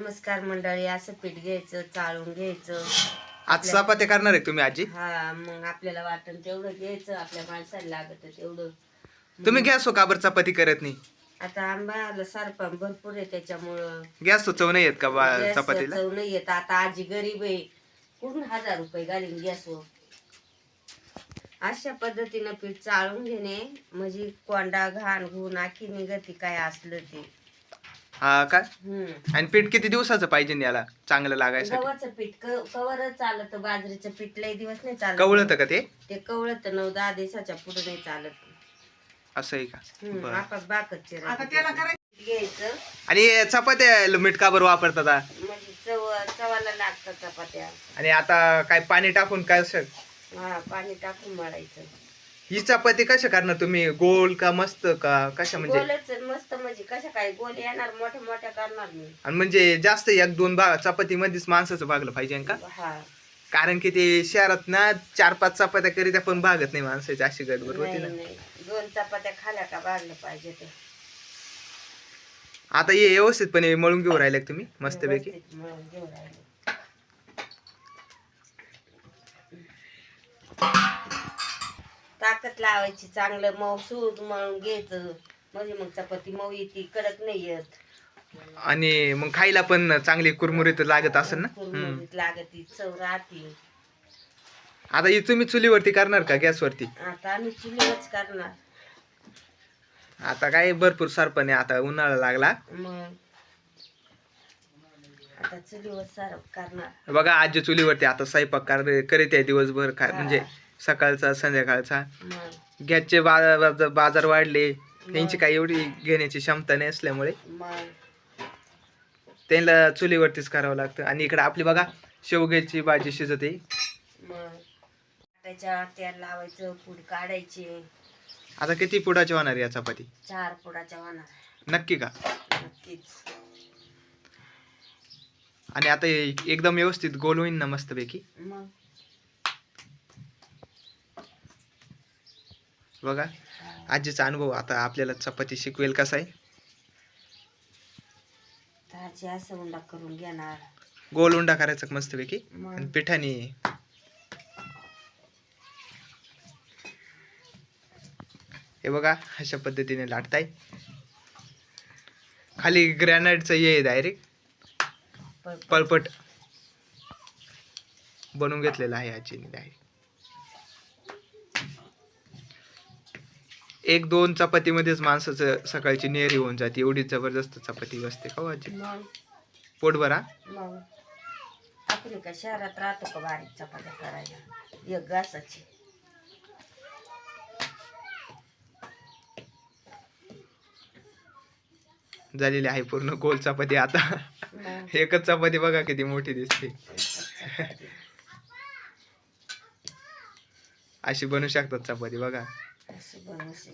नमस्कार मंडळी असं पीठ घ्यायचं चाळून घ्यायचं. आज चपात्या करणार आहे तुम्ही आजी? हा मग आपल्याला वाटण तेवढं घ्यायचं आपल्या माणसाला लागत तेवढं. तुम्ही गॅस हो काबर चपाती करत नाही? आता आंब्याला सारपण भरपूर आहे त्याच्यामुळं. गॅस चव नाही येत का बा- गॅस चपातीला? चव नाही येत. आता आजी गरीब आहे कुठून हजार रुपये घालीन गॅसवर अशा पद्धतीनं पीठ चाळून घेणे म्हणजे कोंडा घाण घुण आखी निघती काय असलं ते. हा का? हम्म. आणि पीठ किती दिवसाचं पाहिजे याला? चांगलं लागायसाठी? गव्हाचं पीठ क- कवरच चालत बाजरीचं पीठ लय दिवस नाही चालत. कवळत का ते? ते कवळत नऊ दहा दिवसाच्या पुढे नाही चालत. असं आहे का? हम्म, बरं. आपाप बाकच घ्यायचं. आणि चपात्या मीठ का बरं वापरतात? म्हणजे चव चवाला लागतात चपात्या. आणि आता काय पाणी टाकून काय असं हा पाणी टाकून मळायचं. ही चपाती कशा करणार तुम्ही? गोल का मस्त का? कशा म्हणजे? गोलच मस्त म्हणजे कशा काय? गोल येणार मोठ्या मोठ्या करणार मी. आणि म्हणजे जास्त एक दोन भाग चपाती मध्येच माणसाचं भागलं पाहिजे का? हा. कारण की ते शहरात ना चार पाच चपात्या करीत पण भागत नाही माणसाची अशी गडबड होती नाही ना. नाही दोन चपात्या खाल्या का भागलं पाहिजे ते. आता हे व्यवस्थितपणे मळून घेऊन राहिले तुम्ही मस्तपैकी. व्यवस्थित मळून घेऊन राहिलं. ताकद लावायची चांगलं मऊ सूद मळून घ्यायचं म्हणजे मग चपाती मऊ येते कडक नाही येत. आणि मग खायला पण चांगली कुरमुरीत लागत असेल ना? हम्म. कुरमुरीत लागती चव राहते. आता ही तुम्ही चुलीवरती करणार का गॅसवरती? आता आम्ही चुलीवरच करणार. आता काय भरपूर सरपणे आता उन्हाळा लागला. मग आता चुलीवर करणार. बघा आजी चुलीवरती आता स्वयंपाक कर- करीत आहे दिवसभर म्हणजे सकाळचा संध्याकाळचा. गॅसचे बा- बाजा- बाजार वाढले. त्यांची काही एवढी घेण्याची क्षमता नसल्यामुळे मग. त्यांना चुलीवरतीच करावं लागतं. आणि इकडे आपली बघा शेवग्याची भाजी शिजते. त्याच्या तेल लावायचं पूड काढायची. आता किती पुडाची होणार या चपाती? चार पुडाच्या होणार. नक्की का? नक्कीच. आणि आता हे एकदम व्यवस्थित गोल होईन ना मस्तपैकी. मग. बघा. आजीचा अनुभव आता आपल्याला चपाती शिकवेल कसा आहे? ताजी असं उंडा करून घेणार. गोल उंडा करायचा मस्तपैकी आणि मग. पिठाने. हे बघा अशा पद्धतीने लाटताय. खाली ग्रॅनाइटचं ये डायरेक्ट पळपट. बनवून घेतलेलं आहे आजीने डायरेक्ट एक दोन चपातीमध्येच माणसाचं सकाळची नेहरी होऊन जाते. एवढी जबरदस्त चपाती बसते का हो आजी? मग. पोट भरा. मग. आपण का शहरात राहतो का बारीक चपात्या करायला? एक घासाची. झालेली आहे पूर्ण गोल चपाती आता. मग. एकच चपाती बघा किती मोठी दिसते. अशी बनवू शकतात चपाती बघा.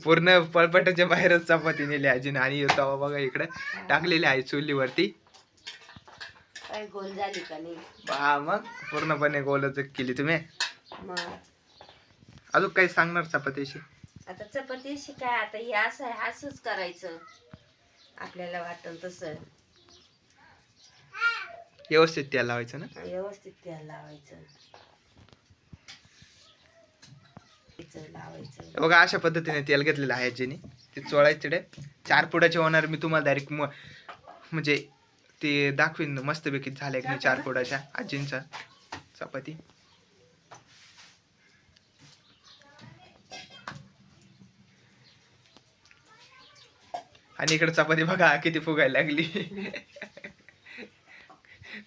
पूर्ण पळपटाच्या बाहेरच चपाती नेली आजीने आणि तवा बघा इकडे. टाकलेली आहे चुलीवरती. काय गोल झाली का नाही? हा मग पूर्णपणे गोलच केली तुम्ही. अजून काही सांगणार चपातीशी? आता चपातीशी काय आता हे असं आहे असंच करायचं. आपल्याला वाटतं तसं. व्यवस्थित तेल लावायचं ना? व्यवस्थित तेल लावायचं. तिचं लावायचं बघा अशा पद्धतीने तेल घेतलेलं आहे आजीने ते चोळायचं तिकडे. चार पुडाचे होणार मी तुम्हाला डायरेक्ट म्हणजे ते दाखवीन मस्तपैकी झाले की चार पुडाच्या आजींचा चपाती. आणि इकडे चपाती बघा किती फुगायला लागली.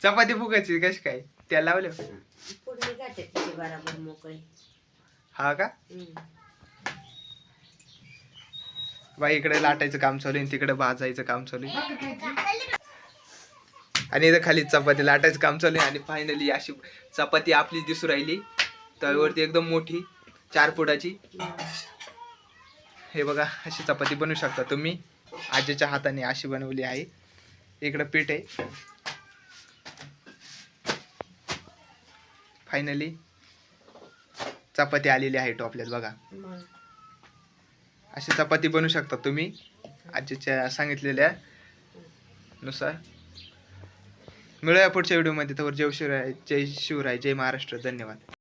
चपाती फुगायची कशी काय? त्या लावल्या बराबर मोकळी. हा का? बाई इकडे लाटायचं काम चालू आहे तिकडे भाजायचं काम चालू आहे. आणि इथं खाली चपाती लाटायचं काम चालू आहे आणि फायनली अशी चपाती आपली दिसू राहिली. तळीवरती एकदम मोठी चार फुटाची हे बघा अशी चपाती बनवू शकता तुम्ही. आजीच्या हाताने अशी बनवली आहे. इकडं पीठ आहे. फायनली चपाती आलेली आहे टोपल्यात बघा. अशी चपाती बनवू शकता तुम्ही आजीच्या सांगितलेल्या नुसार. मिळूया पुढच्या व्हिडिओमध्ये तर जय शिवराय जय शिवराय जय महाराष्ट्र धन्यवाद.